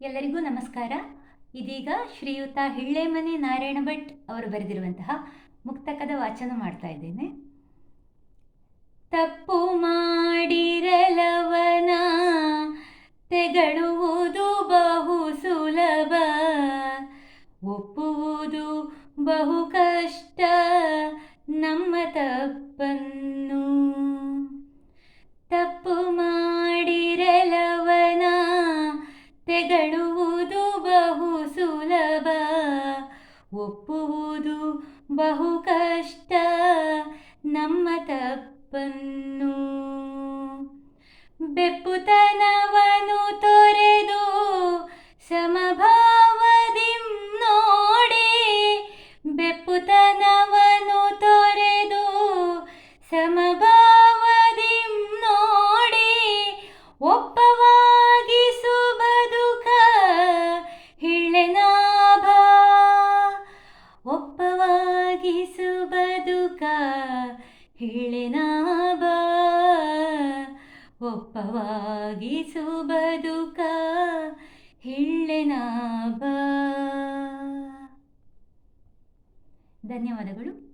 ಎಲ್ಲರಿಗೂ ನಮಸ್ಕಾರ. ಇದೀಗ ಶ್ರೀಯುತ ಹಿಳ್ಳೆಮನೆ ನಾರಾಯಣ ಭಟ್ ಅವರು ಬರೆದಿರುವಂತಹ ಮುಕ್ತಕದ ವಾಚನ ಮಾಡ್ತಾ ಇದ್ದೇನೆ. ತಪ್ಪು ಮಾಡಿರಲವನ, ತೆಗಳುವುದು ಬಹು ಸುಲಭ, ಒಪ್ಪುವುದು ಬಹು ಕಷ್ಟ, ನಮ್ಮ ತಪ್ಪನ್ನು ತೆಗಳುವುದು ಬಹು ಸುಲಭ ಒಪ್ಪುವುದು ಬಹು ಕಷ್ಟ ನಮ್ಮ ತಪ್ಪನ್ನು ಬೆಪ್ಪುತನವನು ತೊರೆದು ಸಮಭಾವದಿ ನೋಡಿ ಬೆಪ್ಪುತನವನು ಒಪ್ಪವಾಗಿಸು ಬದುಕ ಹಿಳ್ಳೆನಾಭ ಒಪ್ಪವಾಗಿಸು ಬದುಕ ಹಿಳ್ಳೆನಾಭ ಧನ್ಯವಾದಗಳು.